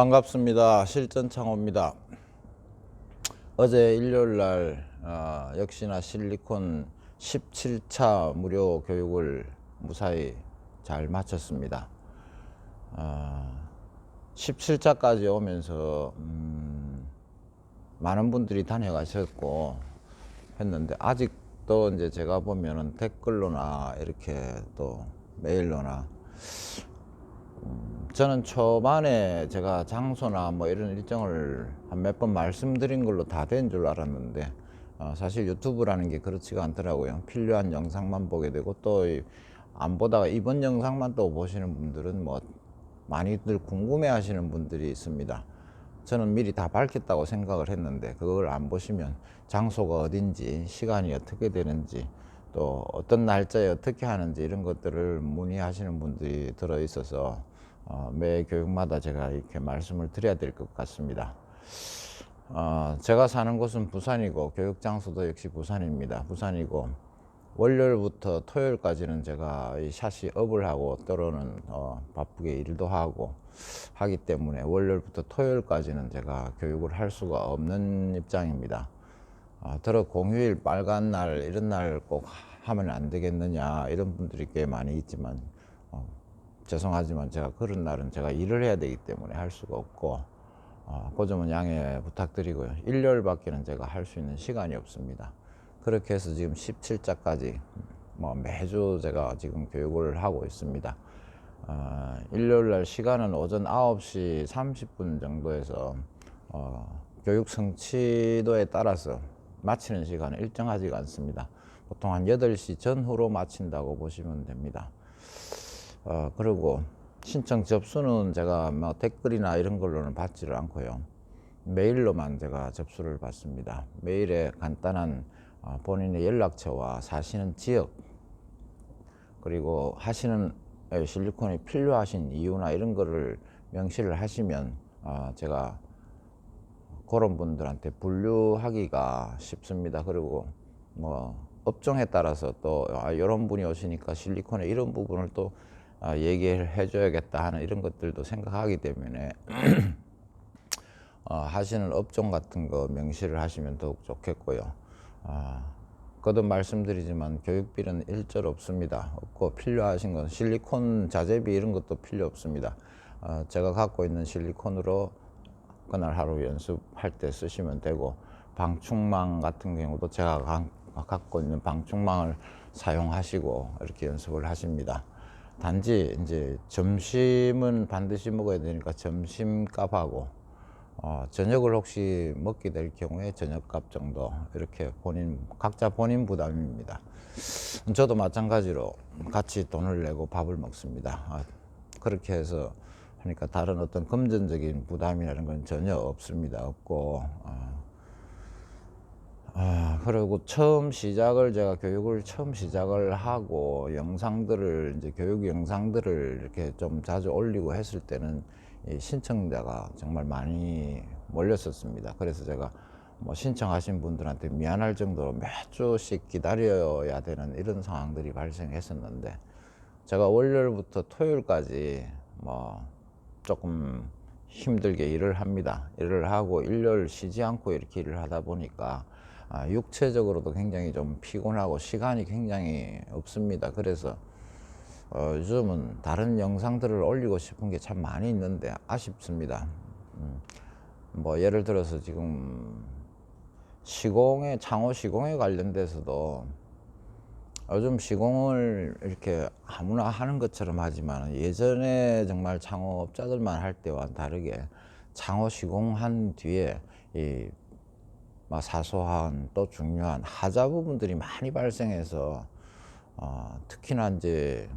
반갑습니다. 실전 창호입니다. 어제 일요일 날 어, 역시나 실리콘 17차 무료 교육을 무사히 잘 마쳤습니다. 어, 17차까지 오면서 음, 많은 분들이 다녀가셨고 했는데 아직도 이제 제가 보면은 댓글로나 이렇게 또 메일로나 저는 초반에 제가 장소나 뭐 이런 일정을 한 몇 번 말씀드린 걸로 다 된 줄 알았는데 어, 사실 유튜브라는 게 그렇지가 않더라고요. 필요한 영상만 보게 되고 또 안 보다가 이번 영상만 또 보시는 분들은 뭐 많이들 궁금해 하시는 분들이 있습니다. 저는 미리 다 밝혔다고 생각을 했는데 그걸 안 보시면 장소가 어딘지 시간이 어떻게 되는지 또 어떤 날짜에 어떻게 하는지 이런 것들을 문의하시는 분들이 들어 있어서 어, 매 교육마다 제가 이렇게 말씀을 드려야 될 것 같습니다. 어, 제가 사는 곳은 부산이고 교육 장소도 역시 부산입니다. 부산이고 월요일부터 토요일까지는 제가 이 샷이 업을 하고 때로는 어, 바쁘게 일도 하고 하기 때문에 월요일부터 토요일까지는 제가 교육을 할 수가 없는 입장입니다. 아, 들어 공휴일 빨간 날 이런 날 꼭 하면 안 되겠느냐 이런 분들이 꽤 많이 있지만 어, 죄송하지만 제가 그런 날은 제가 일을 해야 되기 때문에 할 수가 없고 어, 그 점은 양해 부탁드리고요. 일요일밖에는 제가 할 수 있는 시간이 없습니다. 그렇게 해서 지금 17자까지 뭐 매주 제가 지금 교육을 하고 있습니다. 어, 일요일 날 시간은 오전 9시 30분 정도에서 어, 교육 성취도에 따라서 마치는 시간은 일정하지가 않습니다. 보통 한 8시 전후로 마친다고 보시면 됩니다. 어, 그리고 신청 접수는 제가 뭐 댓글이나 이런 걸로는 받지를 않고요. 메일로만 제가 접수를 받습니다. 메일에 간단한 어, 본인의 연락처와 사시는 지역 그리고 하시는 에, 실리콘이 필요하신 이유나 이런 거를 명시를 하시면 어, 제가 그런 분들한테 분류하기가 쉽습니다. 그리고 뭐 업종에 따라서 또 아, 이런 분이 오시니까 실리콘의 이런 부분을 또 아, 얘기를 해줘야겠다 하는 이런 것들도 생각하기 때문에 어, 하시는 업종 같은 거 명시를 하시면 더욱 좋겠고요. 아, 거듭 말씀드리지만 교육비는 일절 없습니다. 없고 필요하신 건 실리콘 자재비 이런 것도 필요 없습니다. 어, 제가 갖고 있는 실리콘으로 그날 하루 연습할 때 쓰시면 되고 방충망 같은 경우도 제가 가- 갖고 있는 방충망을 사용하시고 이렇게 연습을 하십니다. 단지 이제 점심은 반드시 먹어야 되니까 점심값하고 어, 저녁을 혹시 먹게 될 경우에 저녁값 정도 이렇게 본인 각자 본인 부담입니다. 저도 마찬가지로 같이 돈을 내고 밥을 먹습니다. 아, 그렇게 해서 하니까 다른 어떤 금전적인 부담이라는 건 전혀 없습니다. 없고 아, 아, 그리고 처음 시작을 제가 교육을 처음 시작을 하고 영상들을 이제 교육 영상들을 이렇게 좀 자주 올리고 했을 때는 이 신청자가 정말 많이 몰렸었습니다. 그래서 제가 뭐 신청하신 분들한테 미안할 정도로 몇 주씩 기다려야 되는 이런 상황들이 발생했었는데 제가 월요일부터 토요일까지 뭐 조금 힘들게 일을 합니다. 일을 하고 일요일 쉬지 않고 이렇게 일을 하다 보니까 아, 육체적으로도 굉장히 좀 피곤하고 시간이 굉장히 없습니다. 그래서 어, 요즘은 다른 영상들을 올리고 싶은 게 참 많이 있는데 아쉽습니다. 음, 뭐 예를 들어서 지금 시공에 창호 시공에 관련돼서도 요즘 시공을 이렇게 아무나 하는 것처럼 하지만 예전에 정말 창호업자들만 할 때와 다르게 창호 시공한 뒤에 이 막 사소한 또 중요한 하자 부분들이 많이 발생해서 어, 특히나 이제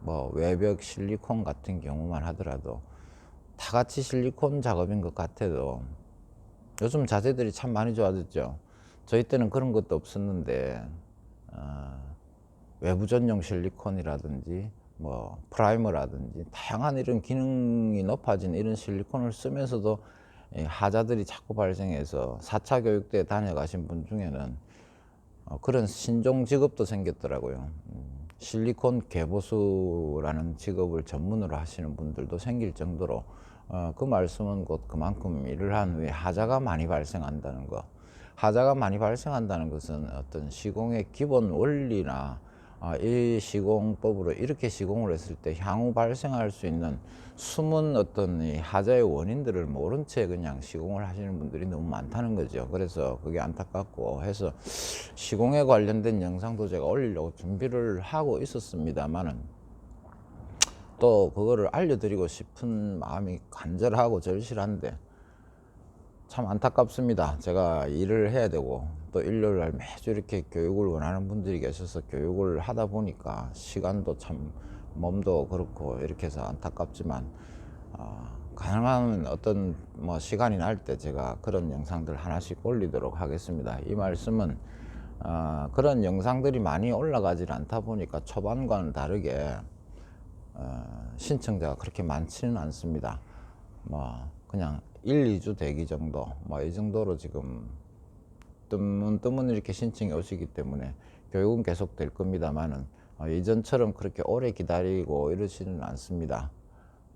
뭐 외벽 실리콘 같은 경우만 하더라도 다 같이 실리콘 작업인 것 같아도 요즘 자재들이 참 많이 좋아졌죠. 저희 때는 그런 것도 없었는데 어, 외부 전용 실리콘이라든지 뭐 프라이머라든지 다양한 이런 기능이 높아진 이런 실리콘을 쓰면서도 이 하자들이 자꾸 발생해서 4차 교육대 다녀가신 분 중에는 어, 그런 신종 직업도 생겼더라고요. 음, 실리콘 개보수라는 직업을 전문으로 하시는 분들도 생길 정도로 어, 그 말씀은 곧 그만큼 일을 한 후에 하자가 많이 발생한다는 거. 하자가 많이 발생한다는 것은 어떤 시공의 기본 원리나 아, 이 시공법으로 이렇게 시공을 했을 때 향후 발생할 수 있는 숨은 어떤 이 하자의 원인들을 모른 채 그냥 시공을 하시는 분들이 너무 많다는 거죠. 그래서 그게 안타깝고 해서 시공에 관련된 영상도 제가 올리려고 준비를 하고 있었습니다만은 또 그거를 알려드리고 싶은 마음이 간절하고 절실한데 참 안타깝습니다. 제가 일을 해야 되고 또 일요일 날 매주 이렇게 교육을 원하는 분들이 계셔서 교육을 하다 보니까 시간도 참 몸도 그렇고 이렇게 해서 안타깝지만 어, 가능하면 어떤 뭐 시간이 날 때 제가 그런 영상들 하나씩 올리도록 하겠습니다. 이 말씀은 어, 그런 영상들이 많이 올라가질 않다 보니까 초반과는 다르게 어, 신청자가 그렇게 많지는 않습니다. 뭐 그냥 1, 2주 대기 정도 뭐 이 정도로 지금 뜨문뜨문 이렇게 신청이 오시기 때문에 교육은 계속 될 겁니다만은 어, 예전처럼 그렇게 오래 기다리고 이러지는 않습니다.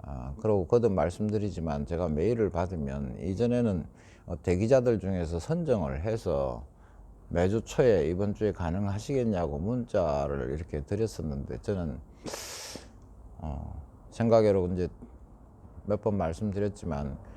아, 그리고 거듭 말씀드리지만 제가 메일을 받으면 이전에는 어, 대기자들 중에서 선정을 해서 매주 초에 이번 주에 가능하시겠냐고 문자를 이렇게 드렸었는데 저는 어, 생각외로 이제 몇 번 말씀드렸지만 어,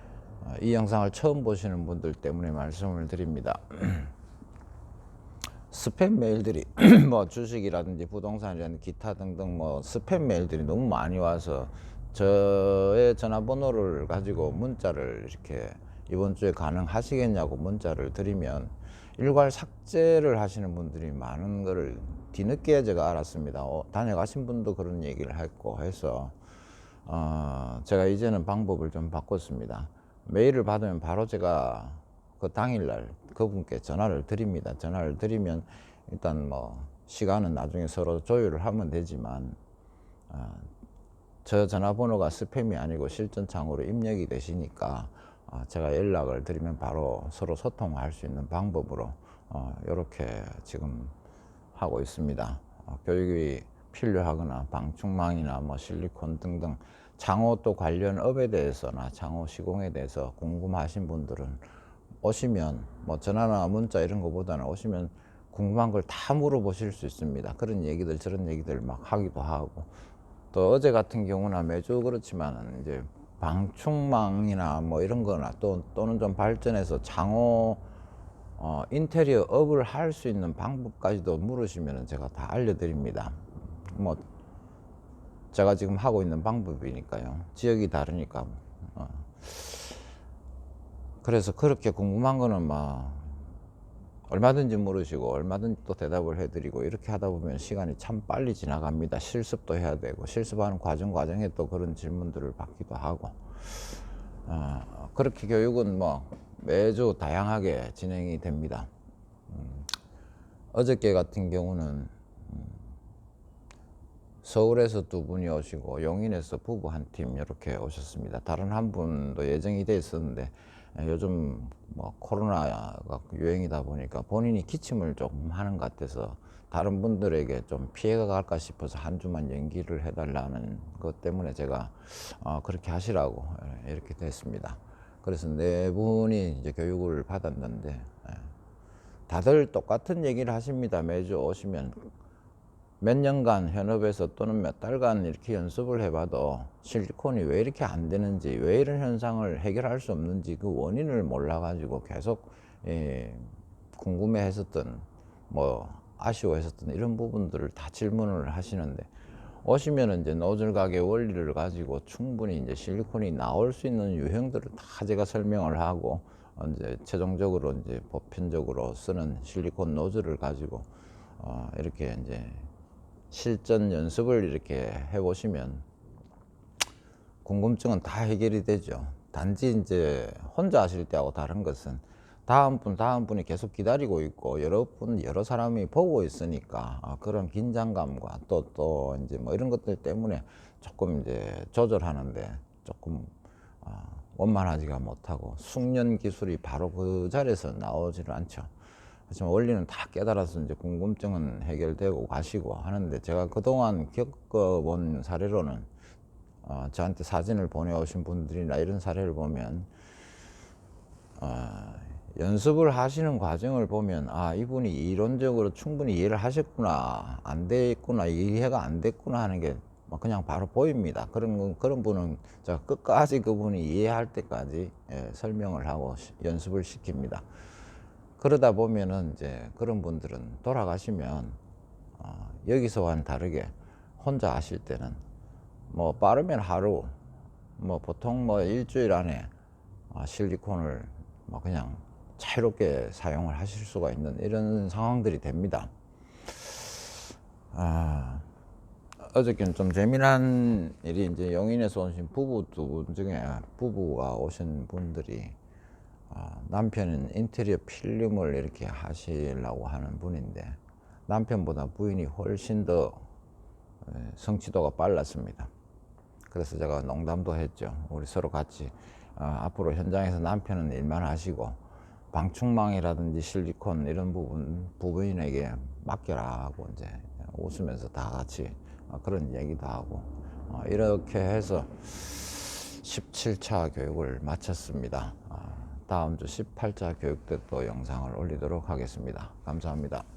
이 영상을 처음 보시는 분들 때문에 말씀을 드립니다. 스팸 메일들이 뭐 주식이라든지 부동산이라든지 기타 등등 뭐 스팸 메일들이 너무 많이 와서 저의 전화번호를 가지고 문자를 이렇게 이번 주에 가능하시겠냐고 문자를 드리면 일괄 삭제를 하시는 분들이 많은 거를 뒤늦게 제가 알았습니다. 어, 다녀가신 분도 그런 얘기를 했고 해서 어, 제가 이제는 방법을 좀 바꿨습니다. 메일을 받으면 바로 제가 그 당일날 그분께 전화를 드립니다. 전화를 드리면 일단 뭐 시간은 나중에 서로 조율을 하면 되지만 어, 저 전화번호가 스팸이 아니고 실전창으로 입력이 되시니까 어, 제가 연락을 드리면 바로 서로 소통할 수 있는 방법으로 어, 이렇게 지금 하고 있습니다. 어, 교육이 필요하거나 방충망이나 뭐 실리콘 등등 장호 또 관련 업에 대해서나 장호 시공에 대해서 궁금하신 분들은 오시면 뭐 전화나 문자 이런 거보다는 오시면 궁금한 걸 다 물어보실 수 있습니다. 그런 얘기들 저런 얘기들 막 하기도 하고 또 어제 같은 경우나 매주 그렇지만 이제 방충망이나 뭐 이런 거나 또 또는 좀 발전해서 장호 어, 인테리어 업을 할 수 있는 방법까지도 물으시면 제가 다 알려드립니다. 뭐 제가 지금 하고 있는 방법이니까요. 지역이 다르니까. 어. 그래서 그렇게 궁금한 거는 막 얼마든지 물으시고 얼마든지 또 대답을 해드리고 이렇게 하다 보면 시간이 참 빨리 지나갑니다. 실습도 해야 되고 실습하는 과정 과정에 또 그런 질문들을 받기도 하고 어, 그렇게 교육은 뭐 매주 다양하게 진행이 됩니다. 음, 어저께 같은 경우는 음, 서울에서 두 분이 오시고 용인에서 부부 한 팀 이렇게 오셨습니다. 다른 한 분도 예정이 돼 있었는데 예, 요즘 뭐 코로나가 유행이다 보니까 본인이 기침을 조금 하는 것 같아서 다른 분들에게 좀 피해가 갈까 싶어서 한 주만 연기를 해달라는 것 때문에 제가 어, 그렇게 하시라고 예, 이렇게 됐습니다. 그래서 네 분이 이제 교육을 받았는데 예, 다들 똑같은 얘기를 하십니다. 매주 오시면 몇 년간 현업에서 또는 몇 달간 이렇게 연습을 해봐도 실리콘이 왜 이렇게 안 되는지 왜 이런 현상을 해결할 수 없는지 그 원인을 몰라가지고 계속 예, 궁금해했었던 뭐 아쉬워했었던 이런 부분들을 다 질문을 하시는데 오시면 이제 노즐 가게 원리를 가지고 충분히 이제 실리콘이 나올 수 있는 유형들을 다 제가 설명을 하고 이제 최종적으로 이제 보편적으로 쓰는 실리콘 노즐을 가지고 어 이렇게 이제 실전 연습을 이렇게 해보시면 궁금증은 다 해결이 되죠. 단지 이제 혼자 하실 때하고 다른 것은 다음 분, 다음 분이 계속 기다리고 있고 여러 분, 여러 사람이 보고 있으니까 아, 그런 긴장감과 또, 또 이제 뭐 이런 것들 때문에 조금 이제 조절하는데 조금 아, 원만하지가 못하고 숙련 기술이 바로 그 자리에서 나오지를 않죠. 하지만 원리는 다 깨달아서 이제 궁금증은 해결되고 가시고 하는데 제가 그동안 겪어본 사례로는 어, 저한테 사진을 보내오신 분들이나 이런 사례를 보면 어, 연습을 하시는 과정을 보면 아 이분이 이론적으로 충분히 이해를 하셨구나 안 됐구나 이해가 안 됐구나 하는 게 막 그냥 바로 보입니다. 그런 건- 그런 분은 제가 끝까지 그분이 이해할 때까지 예, 설명을 하고 시- 연습을 시킵니다 그러다 보면은 이제 그런 분들은 돌아가시면 어, 여기서와는 다르게 혼자 하실 때는 뭐 빠르면 하루 뭐 보통 뭐 일주일 안에 아, 실리콘을 뭐 그냥 자유롭게 사용을 하실 수가 있는 이런 상황들이 됩니다. 아, 어저께는 좀 재미난 일이 이제 영인에서 오신 부부 두 분 중에 부부가 오신 분들이 아, 남편은 인테리어 필름을 이렇게 하시려고 하는 분인데 남편보다 부인이 훨씬 더 에, 성취도가 빨랐습니다. 그래서 제가 농담도 했죠. 우리 서로 같이 아, 앞으로 현장에서 남편은 일만 하시고 방충망이라든지 실리콘 이런 부분 부부인에게 맡겨라 하고 이제 웃으면서 다 같이 어, 그런 얘기도 하고 어, 이렇게 해서 17차 교육을 마쳤습니다. 아, 다음 주 18차 교육 때 또 영상을 올리도록 하겠습니다. 감사합니다.